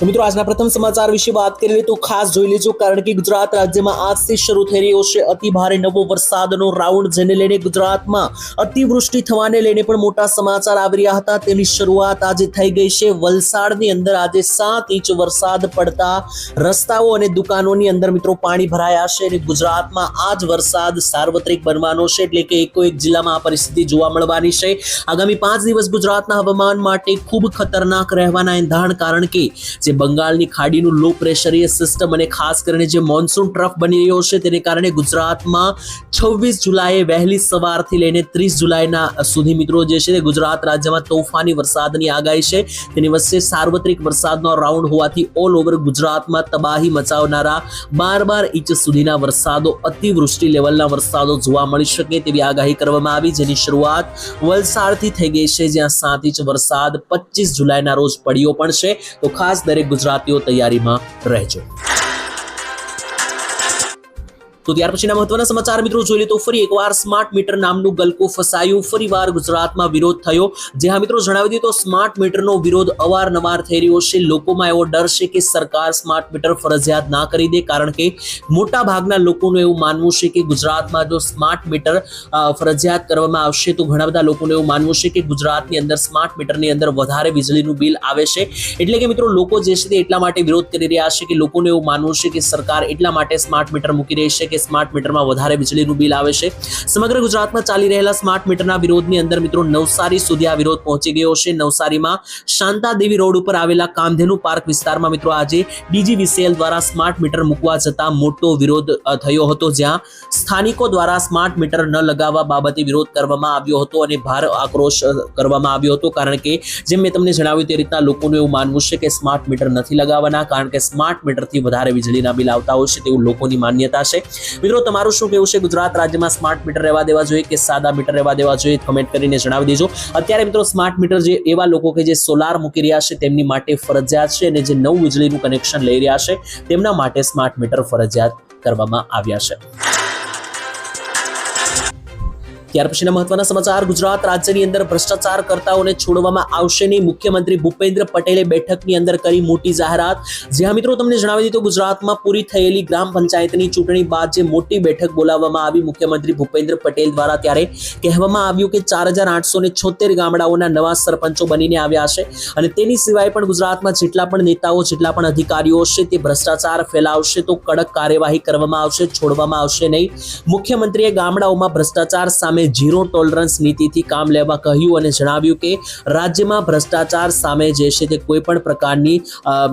તો મિત્રો, આજના પ્રથમ સમાચાર વિશે વાત કરીએ તો ખાસ જોઈ લેજો, કારણ કે ગુજરાત રાજ્યમાં આજથી શરૂ થઈ રહ્યો છે અતિ ભારે નવો વરસાદનો રાઉન્ડ, જેને લઈને ગુજરાતમાં અતિવૃષ્ટિ થવાને લઈને પણ મોટા સમાચાર આવી રહ્યા હતા. તેની શરૂઆત આજે થઈ ગઈ છે. વલસાડની અંદર આજે સાત ઇંચ વરસાદ પડતા રસ્તાઓ અને દુકાનોની અંદર મિત્રો પાણી ભરાયા છે અને ગુજરાતમાં આ જ વરસાદ સાર્વત્રિક બનવાનો છે, એટલે કે એકો એક જિલ્લામાં આ પરિસ્થિતિ જોવા મળવાની છે. આગામી પાંચ દિવસ ગુજરાતના હવામાન માટે ખૂબ ખતરનાક રહેવાના એંધાણ કારણ કે જે બંગાળની ખાડીનું લો પ્રેશરીય સિસ્ટમ અને ખાસ કરીને જે મોન્સૂન ટ્રફ બની રહ્યો છે, તેને કારણે ગુજરાતમાં છવ્વીસ જુલાઈએ વહેલી સવારથી લઈને ત્રીસ જુલાઈના સુધી મિત્રો જે છે તે ગુજરાત રાજ્યમાં તોફાની વરસાદની આગાહી છે. તેની વચ્ચે સાર્વત્રિક વરસાદનો રાઉન્ડ હોવાથી ઓલ ઓવર ગુજરાતમાં તબાહી મચાવનારા બાર બાર ઇંચ સુધીના વરસાદો, અતિવૃષ્ટિ લેવલના વરસાદો જોવા મળી શકે તેવી આગાહી કરવામાં આવી, જેની શરૂઆત વલસાડથી થઈ ગઈ છે, જ્યાં સાત ઇંચ વરસાદ પચીસ જુલાઈના રોજ પડ્યો પણ છે. તો ખાસ ગુજરાતીઓ તૈયારીમાં રહેજો. તો ત્યાર પછીના મહત્વના સમાચાર મિત્રો જોઈ તો ફરી એકવાર સ્માર્ટ મીટર નામનું ગલકું ફસાયું. ફરીવાર ગુજરાતમાં વિરોધ થયો. જે હા મિત્રો જણાવી દઈએ તો સ્માર્ટ મીટરનો વિરોધ અવારનવાર થઈ રહ્યો છે. લોકોમાં એવો ડર છે કે સરકાર સ્માર્ટ મીટર ફરજિયાત ના કરી દે કારણ કે મોટા ભાગના લોકોનું એવું માનવું છે કે ગુજરાતમાં જો સ્માર્ટ મીટર ફરજિયાત કરવામાં આવશે તો ઘણા બધા લોકોનું એવું માનવું છે કે ગુજરાતની અંદર સ્માર્ટ મીટરની અંદર વધારે વીજળીનું બિલ આવે છે. એટલે કે મિત્રો લોકો જે છે તે એટલા માટે વિરોધ કરી રહ્યા છે કે લોકોને એવું માનવું છે કે સરકાર એટલા માટે સ્માર્ટ મીટર મૂકી રહી છે કે સ્માર્ટ મીટરમાં વધારે વીજળીનું બિલ આવે છે. સમગ્ર ગુજરાતમાં ચાલી રહેલા સ્માર્ટ મીટરના વિરોધની અંદર મિત્રો નવસારી સુધી આ વિરોધ પહોંચી ગયો છે. નવસારીમાં શાંતાદેવી રોડ ઉપર આવેલા કામધેનુ પાર્ક વિસ્તારમાં મિત્રો આજે ડીજીવીસીએલ દ્વારા સ્માર્ટ મીટર મૂકવા જતા મોટો વિરોધ થયો હતો. જ્યાં સ્થાનિકો દ્વારા સ્માર્ટ મીટર ન લગાવવા બાબતે વિરોધ કરવામાં આવ્યો હતો અને ભાર આક્રોશ કરવામાં આવ્યો હતો. કારણ કે જેમ મેં તમને જણાવ્યું તે રીતના લોકોનું એવું માનવું છે કે સ્માર્ટ મીટર નથી લગાવવાના, કારણ કે સ્માર્ટ મીટરથી વધારે વીજળીના બિલ આવતા હોય છે તેવું લોકોની માન્યતા છે. મિત્રો, તમારું શું કહેવું છે? ગુજરાત રાજ્યમાં સ્માર્ટ મીટર રહેવા દેવા જોઈએ કે સાદા મીટર રહેવા દેવા જોઈએ? કમેન્ટ કરીને જણાવી દેજો. અત્યારે મિત્રો સ્માર્ટ મીટર જે એવા લોકો કે જે સોલાર મૂકી રહ્યા છે, તેમની માટે ફરજિયાત છે અને જે નવું વીજળીનું કનેક્શન લઈ રહ્યા છે, તેમના માટે સ્માર્ટ મીટર ફરજિયાત કરવામાં આવ્યા છે. ત્યાર પછીના મહત્વના સમાચાર, ગુજરાત રાજ્યની અંદર ભ્રષ્ટાચાર કરતાઓને છોડવામાં આવશે નહીં. મુખ્યમંત્રી ભૂપેન્દ્ર પટેલે બેઠકની અંદર કરી મોટી જાહેરાત. જ્યાં મિત્રો તમને જણાવી દીધું ગુજરાતમાં પૂરી થયેલી ગ્રામ પંચાયતની ચૂંટણી બાદ જે મોટી બેઠક બોલાવવામાં આવી, મુખ્યમંત્રી ભૂપેન્દ્ર પટેલ દ્વારા ત્યારે કહેવામાં આવ્યું કે ચાર હજાર આઠસો ને છોતેર ગામડાઓના નવા સરપંચો બનીને આવ્યા છે અને તેની સિવાય પણ ગુજરાતમાં જેટલા પણ નેતાઓ, જેટલા પણ અધિકારીઓ છે તે ભ્રષ્ટાચાર ફેલાવશે તો કડક કાર્યવાહી કરવામાં આવશે, છોડવામાં આવશે નહીં. મુખ્યમંત્રીએ ગામડાઓમાં ભ્રષ્ટાચાર સામે ઝીરો ટોલરન્સ નીતિથી કામ લેવા કહ્યું અને જણાવ્યું કે રાજ્યમાં ભ્રષ્ટાચાર સામે જે છે તે કોઈ પણ પ્રકારની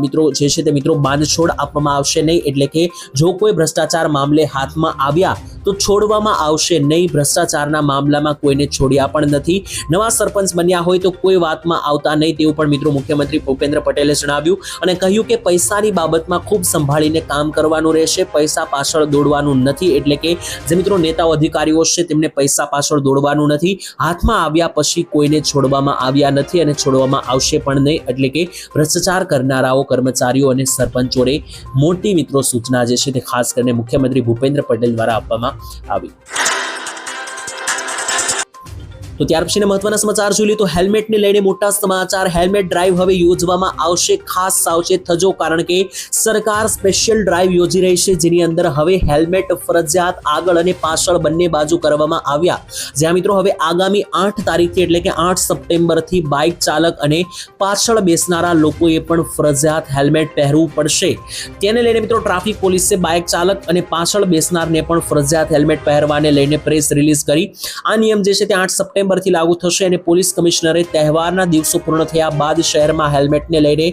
મિત્રો, જે છે તે મિત્રો બાંધછોડ આપવામાં આવશે નહીં. એટલે કે જો કોઈ ભ્રષ્ટાચાર મામલે હાથમાં આવ્યા તો છોડવામાં આવશે નહીં. ભ્રષ્ટાચારના મામલામાં કોઈને છોડ્યા પણ નથી. નવા સરપંચ બન્યા હોય તો કોઈ વાતમાં આવતા નહીં તેવું પણ મિત્રો મુખ્યમંત્રી ભૂપેન્દ્ર પટેલે જણાવ્યું અને કહ્યું કે પૈસાની બાબતમાં ખૂબ સંભાળીને કામ કરવાનું રહેશે. પૈસા પાછળ દોડવાનું નથી. એટલે કે જે મિત્રો નેતાઓ, અધિકારીઓ છે તેમને પૈસા પાછળ દોડવાનું નથી. હાથમાં આવ્યા પછી કોઈને છોડવામાં આવ્યા નથી અને છોડવામાં આવશે પણ નહીં. એટલે કે ભ્રષ્ટાચાર કરનારાઓ, કર્મચારીઓ અને સરપંચોને મોટી મિત્રો સૂચના જે છે તે ખાસ કરીને મુખ્યમંત્રી ભૂપેન્દ્ર પટેલ દ્વારા આપવામાં આવી. તો ત્યાર પછીના મહત્વના સમાચાર જોઈએ તો હેલ્મેટને લઈને મોટા સમાચાર. હેલ્મેટ ડ્રાઈવ હવે યોજવામાં આવશે. ખાસ સાવચેત થજો, કારણ કે સરકાર સ્પેશિયલ ડ્રાઈવ યોજી રહી છે, જેની અંદર હવે હેલ્મેટ ફરજિયાત આગળ અને પાછળ બંને બાજુ કરવામાં આવ્યા. જ્યાં મિત્રો હવે આગામી આઠ તારીખથી, એટલે કે આઠ સપ્ટેમ્બરથી બાઇક ચાલક અને પાછળ બેસનારા લોકોએ પણ ફરજિયાત હેલ્મેટ પહેરવું પડશે. તેને લઈને મિત્રો ટ્રાફિક પોલીસે બાઇક ચાલક અને પાછળ બેસનારને પણ ફરજિયાત હેલ્મેટ પહેરવાને લઈને પ્રેસ રિલીઝ કરી. આ નિયમ જે છે તે આઠ સપ્ટેમ્બરથી લાગુ થશે અને પોલીસ કમિશનરે તહેવારના દિવસો પૂર્ણ થયા બાદ શહેરમાં હેલ્મેટને લઈને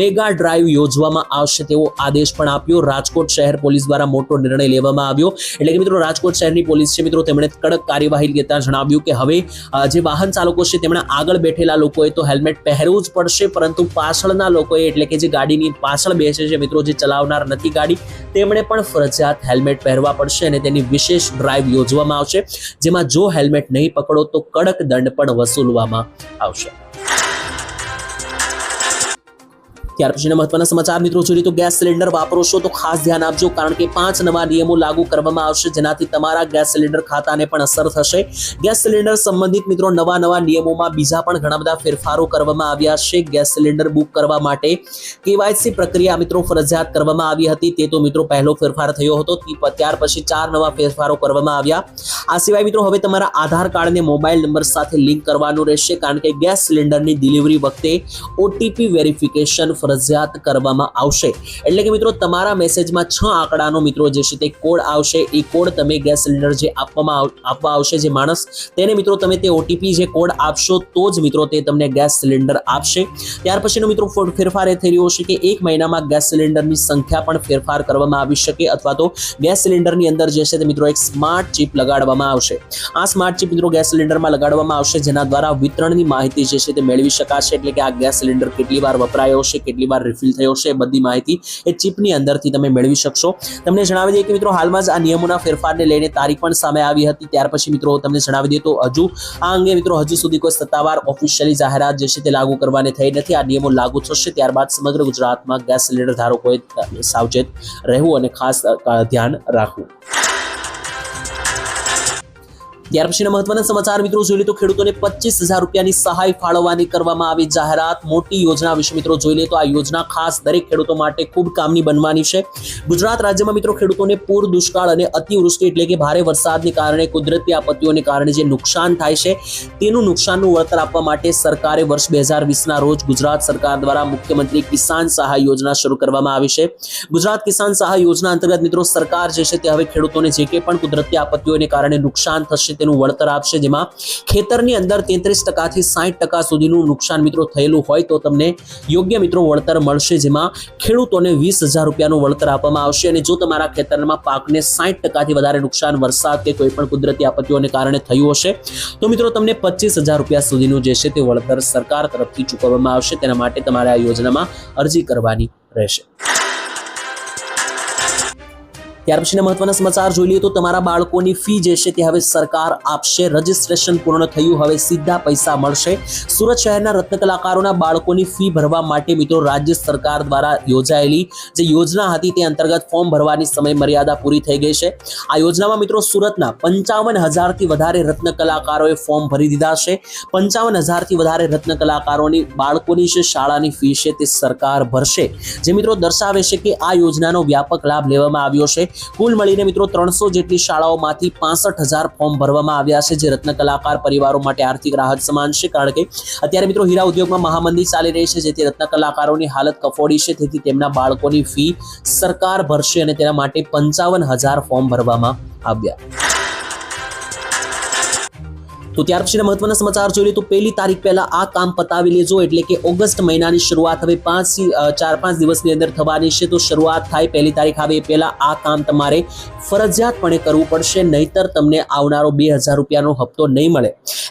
મેગા ડ્રાઈવ યોજવામાં આવશે તેવો આદેશ પણ આપ્યો. રાજકોટ શહેર પોલીસ દ્વારા મોટો નિર્ણય લેવામાં આવ્યો. એટલે કે મિત્રો, રાજકોટ શહેરની પોલીસ છે મિત્રો, તેમણે કડક કાર્યવાહી લેતા જણાવ્યું કે હવે જે વાહન ચાલકો છે તેમણે આગળ બેઠેલા લોકોએ તો હેલ્મેટ પહેરવું જ પડશે, પરંતુ પાછળના લોકોએ, એટલે કે જે ગાડીની પાછળ બેસે છે મિત્રો, જે ચલાવનાર નથી ગાડી, તેમણે પણ ફરજિયાત હેલ્મેટ પહેરવા પડશે અને તેની વિશેષ ડ્રાઈવ યોજવામાં આવશે. જેમાં જો હેલ્મેટ નહીં પકડો તો કડક દંડ પણ વસૂલવામાં આવશે. ત્યાર પછીના મહત્વના સમાચાર મિત્રો જોઈએ તો ગેસ સિલિન્ડર વાપરો છો તો ખાસ ધ્યાન આપજો, કારણ કે પાંચ નવા નિયમો લાગુ કરવામાં આવશે જેનાથી તમારા ગેસ સિલિન્ડર ખાતાને પણ અસર થશે. ગેસ સિલિન્ડર સંબંધિત મિત્રો નવા નવા નિયમોમાં બીજા પણ ઘણા બધા ફેરફારો કરવામાં આવ્યા છે. ગેસ સિલિન્ડર બુક કરવા માટે કેવાયસી પ્રક્રિયા મિત્રો ફરજિયાત કરવામાં આવી હતી. તે તો મિત્રો પહેલો ફેરફાર થયો હતો. ત્યાર પછી ચાર નવા ફેરફારો કરવામાં આવ્યા. આ સિવાય મિત્રો હવે તમારા આધાર કાર્ડને મોબાઈલ નંબર સાથે લિંક કરવાનું રહેશે, કારણ કે ગેસ સિલિન્ડરની ડિલિવરી વખતે ઓટીપી વેરિફિકેશન ફરજિયાત કરવામાં આવશે. એટલે કે મિત્રો, તમારા મેસેજમાં છ આંકડાનો મિત્રો જે છે તે કોડ આવશે. એ કોડ તમે ગેસ સિલિન્ડર જે આપવામાં આપવા આવશે જે માણસ, તેને મિત્રો તમે તે ઓટીપી જે કોડ આપશો તો જ મિત્રો તે તમને ગેસ સિલિન્ડર આપશે. ત્યાર પછીનો મિત્રો ફેરફાર એ થઈ રહ્યો છે કે એક મહિનામાં ગેસ સિલિન્ડરની સંખ્યા પણ ફેરફાર કરવામાં આવી શકે અથવા તો ગેસ સિલિન્ડરની અંદર જે છે તે મિત્રો એક સ્માર્ટ ચિપ લગાડવામાં આવશે. આ સ્માર્ટ ચિપ મિત્રો ગેસ સિલિન્ડરમાં લગાડવામાં આવશે જેના દ્વારા વિતરણની માહિતી જે છે તે મેળવી શકાશે. એટલે કે આ ગેસ સિલિન્ડર કેટલી વાર વપરાયો છે કેટલી વાર રિફિલ થયો છે બધી માહિતી એ ચિપની અંદરથી તમે મેળવી શકશો. તમને જણાવી દઈએ કે મિત્રો, હાલમાં જ આ નિયમોના ફેરફારને લઈને તારીખ પણ સામે આવી હતી. ત્યાર પછી મિત્રો, તમને જણાવી દઈએ તો હજુ આ અંગે મિત્રો, હજુ સુધી કોઈ સત્તાવાર ઓફિશિયલી જાહેરાત જે છે તે લાગુ કરવાની થઈ નથી. આ નિયમો લાગુ થશે ત્યારબાદ સમગ્ર ગુજરાતમાં ગેસ સિલિન્ડર ધારકોએ સાવચેત રહેવું અને ખાસ ધ્યાન રાખવું. ત્યાર પછીના મહત્વના સમાચાર મિત્રો, જોઈ લે તો ખેડૂતોને પચીસ હજાર રૂપિયાની સહાય ફાળવવાની કરવામાં આવી જાહેરાત. મોટી યોજના વિશે મિત્રો, જોઈ લે તો આ યોજના ખાસ દરેક ખેડૂતો માટે ખૂબ કામની બનવાની છે. ગુજરાત રાજ્યમાં મિત્રો, ખેડૂતોને પૂર, દુષ્કાળ અને અતિવૃષ્ટિ એટલે કે ભારે વરસાદને કારણે કુદરતી આપત્તિઓને કારણે જે નુકસાન થાય છે, તેનું નુકસાનનું વળતર આપવા માટે સરકારે વર્ષ બે હજાર વીસના રોજ ગુજરાત સરકાર દ્વારા મુખ્યમંત્રી કિસાન સહાય યોજના શરૂ કરવામાં આવી છે. ગુજરાત કિસાન સહાય યોજના અંતર્ગત મિત્રો, સરકાર જે છે તે હવે ખેડૂતોને જે કંઈ પણ કુદરતી આપત્તિઓને કારણે નુકસાન થશે તેનું વળતર આપશે, જેમાં ખેતરની અંદર તેત્રીસ ટકાથી સાઠ ટકા સુધીનું નુકસાન મિત્રો થયેલું હોય તો તમને યોગ્ય મિત્રો વળતર મળશે, જેમાં ખેડૂતોને વીસ હજાર રૂપિયાનું વળતર આપવામાં આવશે અને જો તમારા ખેતરના પાકને સાઠ ટકાથી વધારે નુકસાન, વરસાદ કે કોઈ પણ કુદરતી આપત્તિઓને કારણે થયું હશે, તો મિત્રો તમને પચીસ હજાર રૂપિયા સુધીનું જે છે તે વળતર સરકાર તરફથી ચૂકવવામાં આવશે. તેના માટે તમારે આ યોજનામાં અરજી કરવાની રહેશે. ત્યાર પછીના મહત્વના સમાચાર જોઈ લઈએ તો તમારા બાળકોની ફી જે છે તે હવે સરકાર આપશે. રજીસ્ટ્રેશન પૂર્ણ થયું, હવે સીધા પૈસા મળશે. સુરત શહેરના રત્ન કલાકારોના બાળકોની ફી ભરવા માટે મિત્રો રાજ્ય સરકાર દ્વારા યોજાયેલી જે યોજના હતી તે અંતર્ગત ફોર્મ ભરવાની સમય મર્યાદા પૂરી થઈ ગઈ છે. આ યોજનામાં મિત્રો સુરતના પંચાવન હજારથી વધારે રત્ન કલાકારોએ ફોર્મ ભરી દીધા છે. પંચાવન હજારથી વધારે રત્ન કલાકારોની બાળકોની જે શાળાની ફી છે તે સરકાર ભરશે. જે મિત્રો દર્શાવે છે કે આ યોજનાનો વ્યાપક લાભ લેવામાં આવ્યો છે. કુલ મળીને મિત્રો ત્રણસો જેટલી શાળાઓમાંથી પાસઠ હજાર ફોર્મ ભરવામાં આવ્યા છે, જે રત્ન કલાકાર પરિવારો માટે આર્થિક રાહત સમાન છે. કારણ કે અત્યારે મિત્રો હીરા ઉદ્યોગમાં મહામંદી ચાલી રહી છે, જેથી રત્ન કલાકારોની હાલત કફોડી છે, તેથી તેમના બાળકોની ફી સરકાર ભરશે અને તેના માટે પંચાવન હજાર ફોર્મ ભરવામાં આવ્યા. તો ત્યાર પછીના મહત્વના સમાચાર જોઈએ તો પહેલી તારીખ પહેલા આ કામ પતાવી લેજો એટલે કે ઓગસ્ટ મહિનાની શરૂઆત હવે પાંચ ચાર, પાંચ દિવસની અંદર થવાની છે તો શરૂઆત થાય પહેલી તારીખ આવે એ પહેલા આ કામ તમારે ફરજિયાતપણે કરવું પડશે, નહીતર તમને આવનારો બે હજાર રૂપિયાનો હપ્તો નહીં મળે.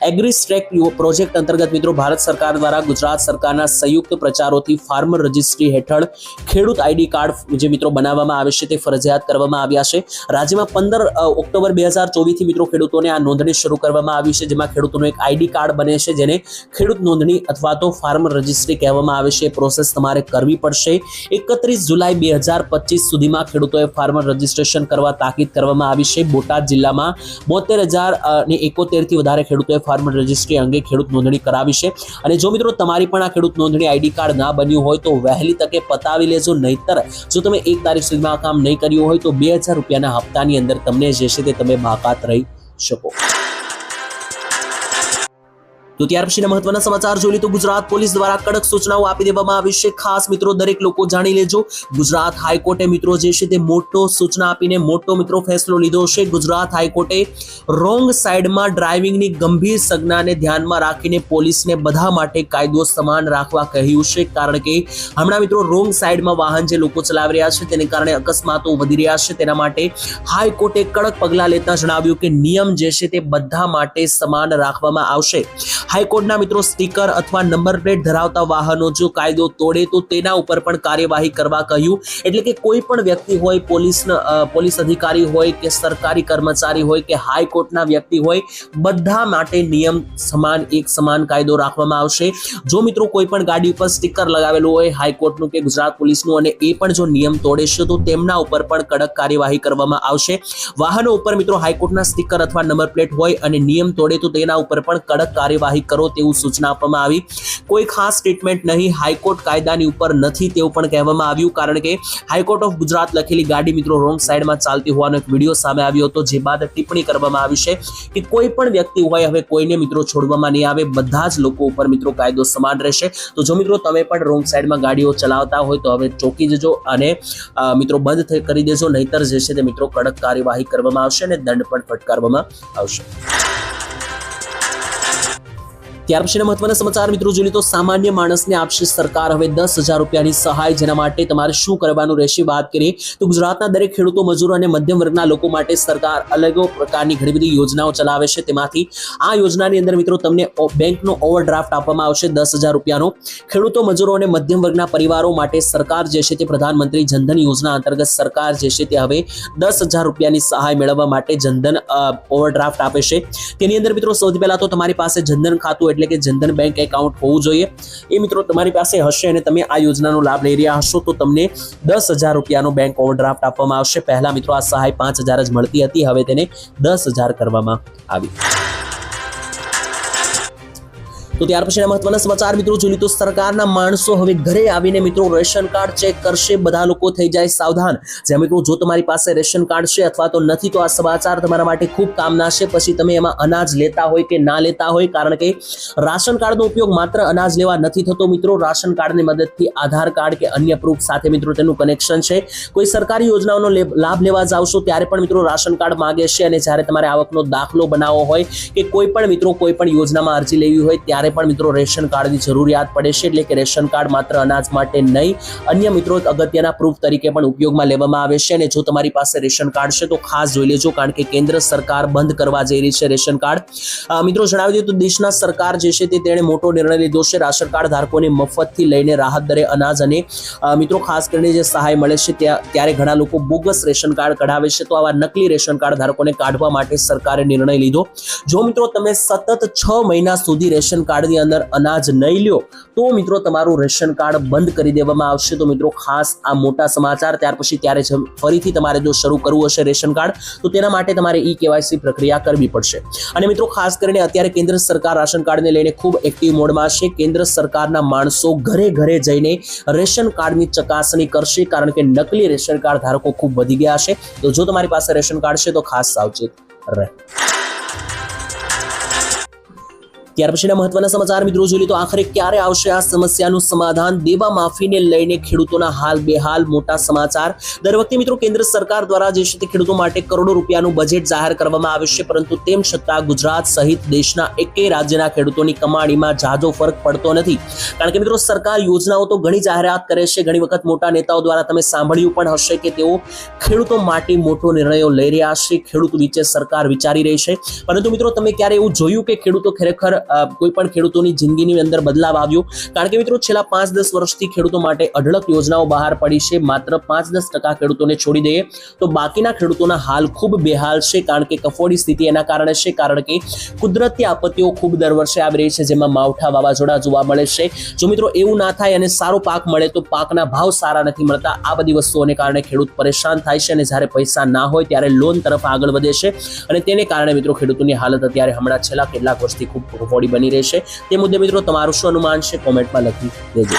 એગ્રી સ્ટ્રેક પ્રોજેક્ટ અંતર્ગત મિત્રો, ભારત સરકાર દ્વારા ગુજરાત સરકારના સંયુક્ત પ્રચારોથી ફાર્મર રજિસ્ટ્રી હેઠળ ખેડૂત આઈડી કાર્ડ જે મિત્રો બનાવવામાં આવે છે તે ફરજિયાત કરવામાં આવ્યા છે. રાજ્યમાં પંદર ઓક્ટોબર બે હજાર ચોવીસથી મિત્રો ખેડૂતોને આ નોંધણી શરૂ કરવામાં આવી છે, જેમાં ખેડૂતોનું એક આઈડી કાર્ડ બને છે, જેને ખેડૂત નોંધણી અથવા તો ફાર્મર રજિસ્ટ્રી કહેવામાં આવે છે. પ્રોસેસ તમારે કરવી પડશે. એકત્રીસ જુલાઈ બે હજાર પચીસ સુધીમાં ખેડૂતોએ ફાર્મર રજિસ્ટ્રેશન કરવા તાકીદ કરવામાં આવી છે. બોટાદ જિલ્લામાં બોતેર હજાર ને એકોતેરથી વધારે ખેડૂતોએ ફાર્મર રજિસ્ટ્રી અંગે ખેડૂત નોંધણી કરાવી છે. અને જો મિત્રો તમારી પણ આ ખેડૂત નોંધણી આઈડી કાર્ડ ના બન્યું હોય તો વહેલી તકે પતાવી લેજો. નહીતર જો તમે એક તારીખ સુધીમાં આ કામ નહીં કર્યું હોય તો બે હજાર રૂપિયાના હપ્તાની અંદર તમને જે છે તે તમે બાકાત રહી શકો. તો ત્યાર પછીના મહત્વના સમાચાર જોઈ તો ગુજરાત પોલીસ દ્વારા કડક સૂચનાઓ આપી દેવામાં આવી છે. ખાસ મિત્રો, દરેક લોકો જાણી લેજો. ગુજરાત હાઈકોર્ટે મિત્રો જે છે તે મોટો સૂચના આપીને મોટો મિત્રો ફેસલો લીધો છે. ગુજરાત હાઈકોર્ટે રોંગ સાઈડમાં ડ્રાઇવિંગની ગંભીર સંજ્ઞાને ધ્યાનમાં રાખીને પોલીસને બધા માટે કાયદો સમાન રાખવા કહ્યું છે. કારણ કે હમણાં મિત્રો, રોંગ સાઈડમાં વાહન જે લોકો ચલાવી રહ્યા છે તેને કારણે અકસ્માતો વધી રહ્યા છે. તેના માટે હાઈકોર્ટે કડક પગલાં લેતા જણાવ્યું કે નિયમ જે છે તે બધા માટે સમાન રાખવામાં આવશે. હાઈકોર્ટના મિત્રો સ્ટીકર અથવા નંબર પ્લેટ ધરાવતા વાહનો જો કાયદો તોડે તો તેના ઉપર પણ કાર્યવાહી કરવા કહ્યું. એટલે કે કોઈ પણ વ્યક્તિ હોય, પોલીસના પોલીસ અધિકારી હોય કે સરકારી કર્મચારી હોય કે હાઈકોર્ટના વ્યક્તિ હોય, બધા માટે નિયમ સમાન, એક સમાન કાયદો રાખવામાં આવશે. જો મિત્રો કોઈ પણ ગાડી ઉપર સ્ટીકર લગાવેલું હોય, હાઈકોર્ટનું કે ગુજરાત પોલીસનું, અને એ પણ જો નિયમ તોડે તો તેમના ઉપર પણ કડક કાર્યવાહી કરવામાં આવશે. વાહનો ઉપર મિત્રો હાઈકોર્ટના સ્ટીકર અથવા નંબર પ્લેટ હોય અને નિયમ તોડે તો તેના ઉપર પણ કડક કાર્યવાહી કરો તેવું સૂચના આપવામાં આવી. કોઈ ખાસ સ્ટેટમેન્ટ નહીં, હાઈકોર્ટ કાયદાની ઉપર નથી તેવું પણ કહેવામાં આવ્યું, કારણ કે હાઈકોર્ટ ઓફ ગુજરાત લખેલી ગાડી મિત્રો રોંગ સાઈડમાં ચાલતી હોવાનો એક વીડિયો સામે આવ્યો હતો, જે બાદ ટિપ્પણી કરવામાં આવી છે કે કોઈ પણ વ્યક્તિ હોય, હવે કોઈને મિત્રો છોડવામાં નહીં આવે, બધા જ લોકો ઉપર મિત્રો કાયદો સમાન રહેશે. તો જો મિત્રો તમે પણ રોંગ સાઈડમાં ગાડીઓ ચલાવતા હોય, તો હવે ચોકી જજો અને મિત્રો બંધ કરી દેજો, નહીતર જે છે તે મિત્રો કડક કાર્યવાહી કરવામાં આવશે અને દંડ પણ ફટકારવામાં આવશે. ત્યાર પછીના મહત્વના સમાચાર, મિત્રો જોઈએ તો સામાન્ય માણસને આપશે સરકાર હવે દસ રૂપિયાની સહાય. જેના માટે તમારે શું કરવાનું રહેશે વાત કરીએ તો ગુજરાતના દરેક ખેડૂતો, મજૂરો અને મધ્યમ વર્ગના લોકો માટે સરકાર અલગ પ્રકારની ઘણી બધી યોજનાઓ ચલાવે છે. તેમાંથી આ યોજનાની અંદર, મિત્રો, તમને બેંકનો ઓવરડ્રાફ્ટ આપવામાં આવશે દસ હજાર રૂપિયાનો. ખેડૂતો, મજૂરો અને મધ્યમ વર્ગના પરિવારો માટે સરકાર જે છે તે પ્રધાનમંત્રી જનધન યોજના અંતર્ગત સરકાર જે છે તે હવે દસ હજાર રૂપિયાની સહાય મેળવવા માટે જનધન ઓવરડ્રાફ્ટ આપે છે. તેની અંદર, મિત્રો, સૌથી પહેલા તો તમારી પાસે જનધન ખાતું એટલે કે જનધન બેંક એકાઉન્ટ હોવું જોઈએ. એ મિત્રો તમારી પાસે હશે અને તમે આ યોજનાનો લાભ લઈ રહ્યા હશો, તો તમને દસ હજાર રૂપિયાનો બેંક ઓવરડ્રાફ્ટ આપવામાં આવશે. પહેલા મિત્રો આ સહાય પાંચ હજાર જ મળતી હતી, હવે તેને દસ હજાર કરવામાં આવી. તો ત્યાર પછીના મહત્વના સમાચાર, મિત્રો જોઈએ તો સરકારના માણસો હવે ઘરે આવીને, મિત્રો, રેશન કાર્ડ ચેક કરશે, બધા લોકો થઈ જાય સાવધાન. જે મિત્રો, જો તમારી પાસે રેશન કાર્ડ છે અથવા તો નથી, તો આ સમાચાર તમારા માટે ખૂબ કામના છે. પછી તમે એમાં અનાજ લેતા હોય કે ના લેતા હોય, કારણ કે રાશન કાર્ડનો ઉપયોગ માત્ર અનાજ લેવા નથી થતો, મિત્રો. રાશન કાર્ડની મદદથી આધાર કાર્ડ કે અન્ય પ્રૂફ સાથે, મિત્રો, તેનું કનેક્શન છે. કોઈ સરકારી યોજનાઓનો લાભ લેવા જાવશો, ત્યારે પણ, મિત્રો, રાશન કાર્ડ માગે છે. અને જ્યારે તમારે આવકનો દાખલો બનાવવો હોય કે કોઈ પણ, મિત્રો, કોઈ પણ યોજનામાં અરજી લેવી હોય, ત્યારે પણ મિત્રો રેશન કાર્ડની જરૂરિયાત પડે છે, એટલે કે રેશન કાર્ડ માત્ર અનાજ માટે નહીં, અન્ય મિત્રો અગત્યના પ્રૂફ તરીકે પણ ઉપયોગમાં લેવામાં આવે છે. અને જો તમારી પાસે રેશન કાર્ડ છે, તો ખાસ જોઈ લેજો, કારણ કે કેન્દ્ર સરકાર બંધ કરવા જઈ રહી છે રેશન કાર્ડ. મિત્રો જણાવી દઈએ તો દેશના સરકાર જે છે તે તેણે મોટો નિર્ણય લીધો છે. રાશન કાર્ડ ધારકોને મફતથી લઈને રાહત દરે અનાજ અને મિત્રો ખાસ કરીને જે સહાય મળે છે, ત્યાં, ત્યારે ઘણા લોકો બોગસ રેશન કાર્ડ કઢાવે છે. તો આવા નકલી રેશન કાર્ડ ધારકોને કાઢવા માટે સરકારે નિર્ણય લીધો. જો મિત્રો તમે સતત છ મહિના સુધી રેશન કાર્ડની અંદર અનાજ નહીં લ્યો, તો મિત્રો તમારું રેશન કાર્ડ બંધ કરી દેવામાં આવશે. તો મિત્રો ખાસ આ મોટા સમાચાર, ત્યાર પછી ત્યારે ફરીથી તમારે જો શરૂ કરવું હશે રેશન કાર્ડ, તો તેના માટે તમારે ઈ કેવાયસી પ્રક્રિયા કરવી પડશે. અને મિત્રો ખાસ કરીને અત્યારે કેન્દ્ર સરકાર રાશન કાર્ડને લઈને ખૂબ એક્ટિવ મોડમાં છે. કેન્દ્ર સરકારના માણસો ઘરે ઘરે જઈને રેશન કાર્ડની ચકાસણી કરશે, કારણ કે નકલી રેશન કાર્ડ ધારકો ખૂબ વધી ગયા છે. તો જો તમારી પાસે રેશન કાર્ડ છે, તો ખાસ સાવચેત રહે. ત્યાર પછીના મહત્વના સમાચાર મિત્રો જોઈએ તો આખરે ક્યારે આવશે આ સમસ્યાનું સમાધાન? દેવા માફીને લઈને ખેડૂતોના હાલ બેહાલ મોટા સમાચાર. દર વખતે મિત્રો કેન્દ્ર સરકાર દ્વારા જે છે તે ખેડૂતો માટે કરોડો રૂપિયાનું બજેટ જાહેર કરવામાં આવે છે, પરંતુ તેમ છતાં ગુજરાત સહિત દેશના એકેય રાજ્યના ખેડૂતોની કમાણીમાં જાજો ફરક પડતો નથી. કારણ કે મિત્રો સરકાર યોજનાઓ તો ઘણી જાહેરાત કરે છે, ઘણી વખત મોટા નેતાઓ દ્વારા તમે સાંભળ્યું પણ હશે કે તેઓ ખેડૂતો માટે મોટો નિર્ણયો લઈ રહ્યા છે, ખેડૂત વિશે સરકાર વિચારી રહી છે. પરંતુ મિત્રો તમે ક્યારે એવું જોયું કે ખેડૂતો ખરેખર કોઈ પણ ખેડૂતોની જિંદગીની અંદર બદલાવ આવ્યો. કારણ કે મિત્રો, છેલ્લા પાંચ દસ વર્ષથી ખેડૂતો માટે અઢળક યોજનાઓ બહાર પડી છે. માત્ર પાંચ દસ ટકા ખેડૂતોને છોડી દઈએ તો બાકીના ખેડૂતોના હાલ ખૂબ બેહાલ છે. કારણ કે કફોડી સ્થિતિ એના કારણે છે. કારણ કે કુદરતી આપત્તિઓ ખૂબ દર વર્ષે આવી રહી છે, જેમાં માવઠા વાવાઝોડા જોવા મળે છે. જો મિત્રો એવું ના થાય અને સારો પાક મળે, તો પાકના ભાવ સારા નથી મળતા. આ બધી વસ્તુઓને કારણે ખેડૂત પરેશાન થાય છે અને જ્યારે પૈસા ના હોય, ત્યારે લોન તરફ આગળ વધે છે. અને તેને કારણે મિત્રો ખેડૂતોની હાલત અત્યારે હમણાં છેલ્લા કેટલાક વર્ષથી ખૂબ કફોડી બની રહેશે. તે મુદ્દે મિત્રો તમારું શું અનુમાન છે? કોમેન્ટમાં લખી દેજો.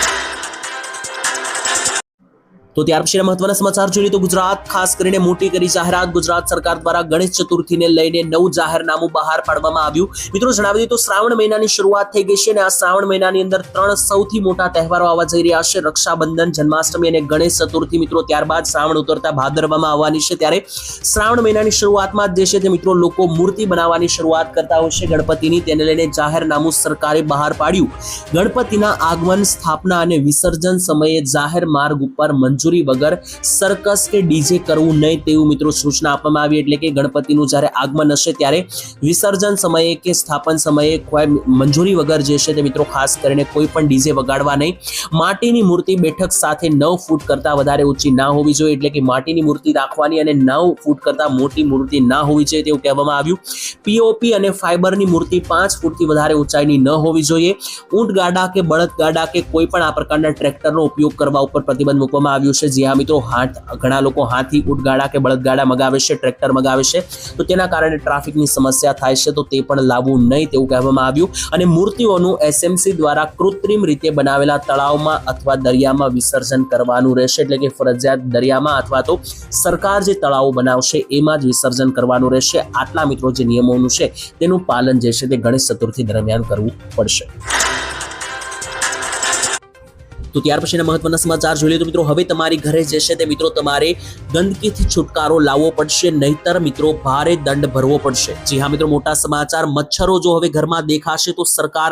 તો ત્યાર પછીના મહત્વના સમાચાર જોઈએ તો ગુજરાત, ખાસ કરીને મોટી કરી જાહેરાત ગુજરાત સરકાર દ્વારા ગણેશ ચતુર્થીને લઈને નવું જાહેરનામું બહાર પાડવામાં આવ્યું. મિત્રો જણાવી દઈએ તો શ્રાવણ મહિનાની શરૂઆત થઈ ગઈ છે અને આ શ્રાવણ મહિનાની અંદર ત્રણ સૌથી મોટા તહેવારો આવવા જઈ રહ્યા છે. રક્ષાબંધન, જન્માષ્ટમી અને ગણેશ ચતુર્થી મિત્રો ત્યારબાદ શ્રાવણ ઉતરતા ભાદરવામાં આવવાની છે. ત્યારે શ્રાવણ મહિનાની શરૂઆતમાં જે છે તે મિત્રો લોકો મૂર્તિ બનાવવાની શરૂઆત કરતા હોય છે. ગણપતિની તેને લઈને જાહેરનામું સરકારે બહાર પાડ્યું. ગણપતિના આગમન સ્થાપના અને વિસર્જન સમયે જાહેર માર્ગ ઉપર મંજૂર મંજૂરી વગર સર્કસ કે ડીજે કરવું નહીં તેવું મિત્રો સૂચના આપવામાં આવી. એટલે કે ગણપતિનું જ્યારે આગમન હશે ત્યારે વિસર્જન સમયે કે સ્થાપન સમયે કોઈ મંજૂરી વગર જે છે તે મિત્રો ખાસ કરીને કોઈ પણ ડીજે વગાડવા નહીં. માટીની મૂર્તિ બેઠક સાથે નવ ફૂટ કરતાં વધારે ઊંચી ના હોવી જોઈએ. એટલે કે માટીની મૂર્તિ રાખવાની અને નવ ફૂટ કરતાં મોટી મૂર્તિ ના હોવી જોઈએ તેવું કહેવામાં આવ્યું. પીઓપી અને ફાઇબરની મૂર્તિ પાંચ ફૂટથી વધારે ઊંચાઈની ન હોવી જોઈએ. ઊંટ ગાડા કે બળદ ગાડા કે કોઈ પણ આ પ્રકારના ટ્રેક્ટરનો ઉપયોગ કરવા ઉપર પ્રતિબંધ મૂકવામાં આવ્યું છે. જ્યાં મિત્રો, હાથ, ઘણા લોકો હાથી ઊંટ કે બળદગાડા મગાવે છે, ટ્રેક્ટર મગાવે છે. તો તેના કારણે ટ્રાફિકની સમસ્યા થાય છે, તો તે પણ લાવવું નહીં તેવું કહેવામાં આવ્યું. અને મૂર્તિઓનું એસએમસી દ્વારા કૃત્રિમ રીતે બનાવેલા તળાવમાં અથવા દરિયામાં વિસર્જન કરવાનું રહેશે, એટલે કે ફરજિયાત દરિયામાં અથવા તો સરકાર જે તળાવો બનાવશે, એમાં જ વિસર્જન કરવાનું રહેશે. આટલા મિત્રો જે નિયમોનું છે, તેનું પાલન જે છે તે ગણેશ ચતુર્થી દરમિયાન કરવું પડશે. તો ત્યાર પછીના મહત્વના સમાચાર જોઈએ તો મિત્રો, હવે તમારી ઘરે જે છે તે મિત્રો, તમારે ગંદકીથી છુટકારો લાવવો પડશે, નહીતર મિત્રો, ભારે દંડ ભરવો પડશે. જી હા મિત્રો, મોટા સમાચાર, મચ્છરો જો હવે ઘરમાં દેખાશે તો સરકાર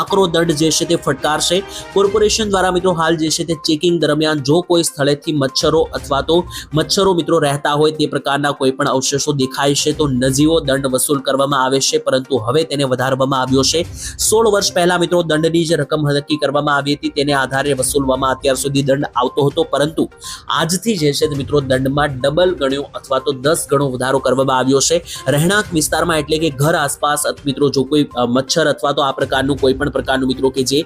આકરો દંડ જે છે તે ફટકારશે. કોર્પોરેશન દ્વારા મિત્રો, હાલ જે છે તે ચેકિંગ દરમિયાન જો કોઈ સ્થળેથી મચ્છરો અથવા તો મચ્છરો મિત્રો રહેતા હોય તે પ્રકારના કોઈ પણ અવશેષો દેખાય છે તો નજીવો દંડ વસૂલ કરવામાં આવે છે, પરંતુ હવે તેને વધારવામાં આવ્યો છે. સોળ વર્ષ પહેલા મિત્રો, દંડની જે રકમ નક્કી કરવામાં આવી હતી, તેને આધારે વસૂલવામાં અત્યાર સુધી દંડ આવતો હતો, પરંતુ આજથી જે છે મિત્રો દંડમાં ડબલ ગણ્યો અથવા તો દસ ગણો વધારો કરવામાં આવ્યો છે. રહેણાંક વિસ્તારમાં એટલે કે ઘર આસપાસ મિત્રો જો કોઈ મચ્છર અથવા તો આ પ્રકારનું કોઈ પણ પ્રકારનું મિત્રો કે જે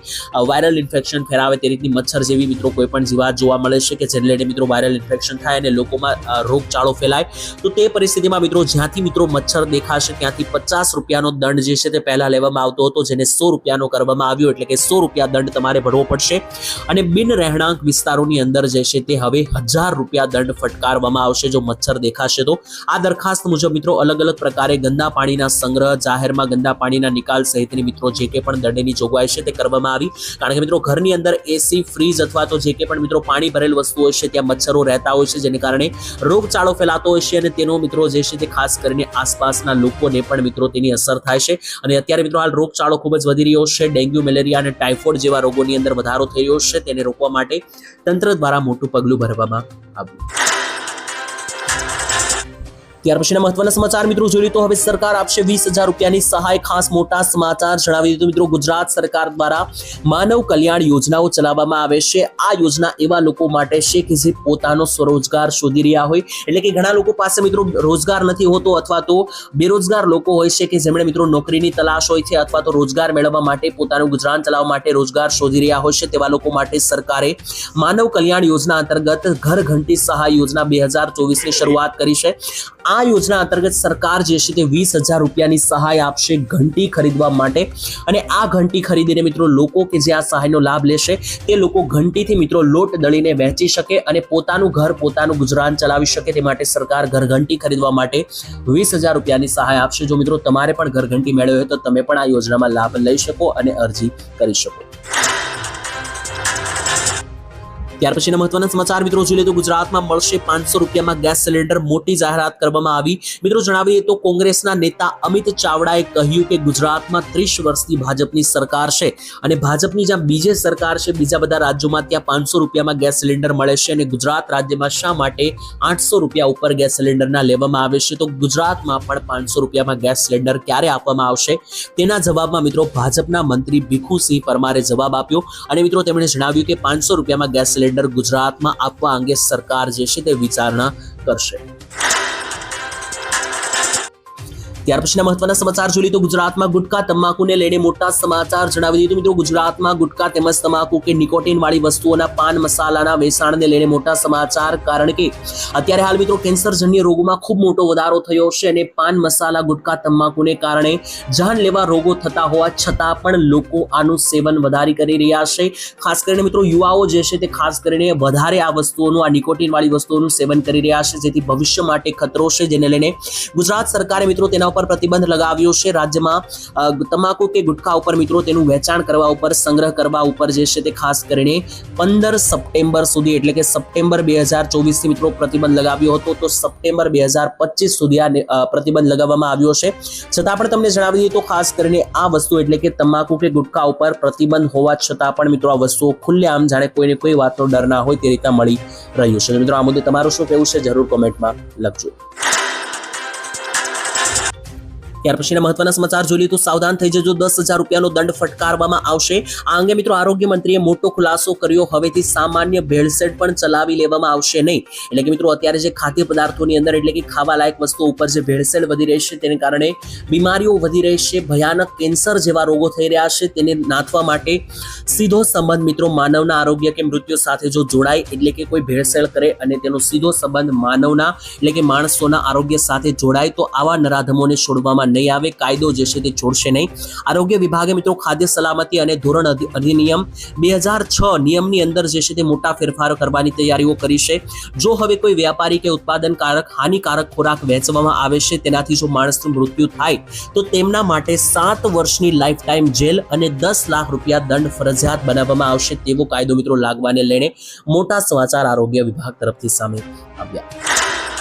વાયરલ ઇન્ફેક્શન ફેલાવે તે રીતની મચ્છર જેવી મિત્રો કોઈ પણ જીવાત જોવા મળે છે કે જેને લઈને મિત્રો વાયરલ ઇન્ફેક્શન થાય અને લોકોમાં રોગચાળો ફેલાય. તો તે પરિસ્થિતિમાં મિત્રો જ્યાંથી મિત્રો મચ્છર દેખાશે ત્યાંથી પચાસ રૂપિયાનો દંડ જે છે તે પહેલા લેવામાં આવતો હતો, જેને સો રૂપિયાનો કરવામાં આવ્યો, એટલે કે સો રૂપિયા દંડ તમારે ભરવો પડશે. અને બિન રહેણાંક વિસ્તારોની અંદર જે છે તે હવે હજાર રૂપિયા દંડ ફટકારવામાં આવશે જો મચ્છર દેખાશે તો. આ દરખાસ્ત મુજબ મિત્રો અલગ અલગ પ્રકારે ગંદા પાણીના સંગ્રહ, જાહેરમાં ગંદા પાણીના નિકાલ સહિતની મિત્રો જે કે પણ દંડની જોગવાઈ છે તે કરવામાં આવી. કારણ કે મિત્રો ઘરની અંદર એસી ફ્રીજ અથવા તો જે કે પણ મિત્રો પાણી ભરેલ વસ્તુ હોય છે ત્યાં મચ્છરો રહેતા હોય છે જેને કારણે રોગચાળો ફેલાતો હોય છે અને તેનો મિત્રો જે છે તે ખાસ કરીને આસપાસના લોકોને પણ મિત્રો તેની અસર થાય છે. અને અત્યારે મિત્રો હાલ રોગચાળો ખૂબ જ વધી રહ્યો છે. ડેન્ગ્યુ, મેલેરિયા અને ટાઇફોઇડ જેવા રોગોની અંદર વધારો થઈ રહ્યો છે તેને રોકવા માટે તંત્ર દ્વારા મોટું પગલું ભરવામાં આવ્યું. ત્યાર પછીના મહત્વના સમાચાર મિત્રો જોઈ તો હવે સરકાર આપશે વીસ હજાર રૂપિયાની સહાય. ખાસ મોટા સમાચાર જણાવી દીધું મિત્રો. ગુજરાત સરકાર દ્વારા માનવ કલ્યાણ યોજનાઓ ચલાવવામાં આવે છે. આ યોજના એવા લોકો માટે છે કે જે પોતાનો સ્વરોજગાર શોધી રહ્યા હોય. એટલે કે ઘણા લોકો પાસે મિત્રો રોજગાર નથી હોતો અથવા તો બેરોજગાર લોકો હોય છે કે જેમણે મિત્રો નોકરીની તલાશ હોય છે અથવા તો રોજગાર મેળવવા માટે પોતાનું ગુજરાન ચલાવવા માટે રોજગાર શોધી રહ્યા હોય છે તેવા લોકો માટે સરકારે માનવ કલ્યાણ યોજના અંતર્ગત ઘર ઘંટી સહાય યોજના બે હજાર ચોવીસની શરૂઆત કરી છે. આ યોજના અંતર્ગત સરકાર જે છે તે વીસ હજાર રૂપિયાની સહાય આપશે ઘંટી ખરીદવા માટે. અને આ ઘંટી ખરીદીને મિત્રો લોકો કે જે આ સહાયનો લાભ લેશે, તે લોકો ઘંટીથી મિત્રો લોટ દળીને વહેંચી શકે અને પોતાનું ઘર પોતાનું ગુજરાન ચલાવી શકે તે માટે સરકાર ઘરઘંટી ખરીદવા માટે વીસ હજાર રૂપિયાની સહાય આપશે. જો મિત્રો તમારે પણ ઘરઘંટી મેળવી હોય તો તમે પણ આ યોજનામાં લાભ લઈ શકો અને અરજી કરી શકો. ત્યાર પછીના મહત્વના સમાચાર, મિત્રો જોઈએ તો ગુજરાતમાં મળશે પાંચસો રૂપિયામાં ગેસ સિલિન્ડર મોટી જાહેરાત કરવામાં આવી. મિત્રો જણાવીએ તો કોંગ્રેસના નેતા અમિત ચાવડાએ કહ્યું કે ગુજરાતમાં ત્રીસ વર્ષથી ભાજપની સરકાર છે અને ભાજપની જ્યાં બીજે સરકાર છે, બીજા બધા રાજ્યોમાં ત્યાં પાંચસો રૂપિયામાં ગેસ સિલિન્ડર મળે છે અને ગુજરાત રાજ્યમાં શા માટે આઠસો રૂપિયા ઉપર ગેસ સિલિન્ડરના લેવામાં આવે છે? તો ગુજરાતમાં પણ પાંચસો રૂપિયામાં ગેસ સિલિન્ડર ક્યારે આપવામાં આવશે? તેના જવાબમાં મિત્રો ભાજપના મંત્રી ભીખુસિંહ પરમારે જવાબ આપ્યો અને મિત્રો તેમણે જણાવ્યું કે પાંચસો રૂપિયામાં ગેસ સિલિન્ડર ગુજરાતમાં આપવા અંગે સરકાર જે છે તે વિચારણા કરશે. ત્યાર પછીના મહત્વના સમાચાર જોઈએ તો ગુજરાતમાં ગુટકા, તમાકુને લઈને મોટા સમાચાર જણાવી દીધું મિત્રો ગુજરાતમાં ગુટકા તેમજ તમાકુ કે નિકોટીન વાળી વસ્તુઓના પાન મસાલાના વેચાણને લઈને મોટા સમાચાર કારણ કે અત્યારે હાલ મિત્રો કેન્સરજન્ય રોગોમાં ખૂબ મોટો વધારો થયો છે અને પાન મસાલા, ગુટકા, તમાકુને કારણે જાનલેવા રોગો થતા હોવા છતાં પણ લોકો આનું સેવન વધારે કરી રહ્યા છે. ખાસ કરીને મિત્રો યુવાઓ જે છે તે ખાસ કરીને વધારે આ વસ્તુઓનું, આ નિકોટીન વાળી વસ્તુઓનું સેવન કરી રહ્યા છે જેથી ભવિષ્ય માટે ખતરો છે જેને લઈને ગુજરાત સરકારે મિત્રો તેના ઉપર પ્રતિબંધ લગાવ્યો છે. રાજ્યમાં તમાકુ કે ગુટખા ઉપર મિત્રો તેનું વેચાણ કરવા ઉપર, સંગ્રહ કરવા ઉપર જે છે તે ખાસ કરીને પંદર સપ્ટેમ્બર સુધી, એટલે કે સપ્ટેમ્બર બે હજાર ચોવીસથી મિત્રો પ્રતિબંધ લગાવ્યો હતો. તો સપ્ટેમ્બર બે હજાર પચીસ સુધી આ પ્રતિબંધ લગાવવામાં આવ્યો છે. છતાં પણ તમને જણાવી દઈએ તો ખાસ કરીને આ વસ્તુ એટલે કે તમાકુ કે ગુટખા ઉપર પ્રતિબંધ હોવા છતાં પણ મિત્રો આ વસ્તુઓ ખુલ્લેઆમ જાણે કોઈને કોઈ વાતનો ડર ના હોય તે રીતના મળી રહ્યું છે. મિત્રો, આ મુદ્દે તમારું શું કહેવું છે? જરૂર કોમેન્ટમાં લખજો. ત્યાર પછીના મહત્વના સમાચાર જોઈએ તો સાવધાન થઈ જજો. દસ હજાર રૂપિયાનો દંડ ફટકારવામાં આવશે. આ અંગે મિત્રો આરોગ્ય મંત્રીએ મોટો ખુલાસો કર્યો. હવેથી સામાન્ય ભેળસેળ પણ ચલાવી લેવામાં આવશે નહીં. એટલે કે મિત્રો અત્યારે જે ખાદ્ય પદાર્થોની અંદર એટલે કે ખાવા લાયક વસ્તુઓ ઉપર જે ભેળસેળ વધી રહી છે તેને કારણે બીમારીઓ વધી રહી છે. ભયાનક કેન્સર જેવા રોગો થઈ રહ્યા છે. તેને નાથવા માટે સીધો સંબંધ મિત્રો માનવના આરોગ્ય કે મૃત્યુ સાથે જો જોડાય એટલે કે કોઈ ભેળસેળ કરે અને તેનો સીધો સંબંધ માનવના એટલે કે માણસોના આરોગ્ય સાથે જોડાય તો આવા નરાધમોને છોડવામાં નહીં આવે, કાયદો જે છે તે છોડશે નહીં. આરોગ્ય વિભાગે મિત્રો ખાદ્ય સલામતી અને ધોરણ અધિનિયમ બે નિયમની અંદર જે છે તે મોટા ફેરફારો કરવાની તૈયારીઓ કરી છે. જો હવે કોઈ વ્યાપારી કે ઉત્પાદનકારક હાનિકારક ખોરાક વેચવામાં આવે છે, તેનાથી જો માણસનું મૃત્યુ થાય, તો તેમના માટે સાત વર્ષની લાઈફ ટાઈમ જેલ અને દસ લાખ રૂપિયા દંડ ફરજિયાત બનાવવામાં આવશે તેવો કાયદો મિત્રો લાગવાને લઈને મોટા સમાચાર આરોગ્ય વિભાગ તરફથી સામે આવ્યા.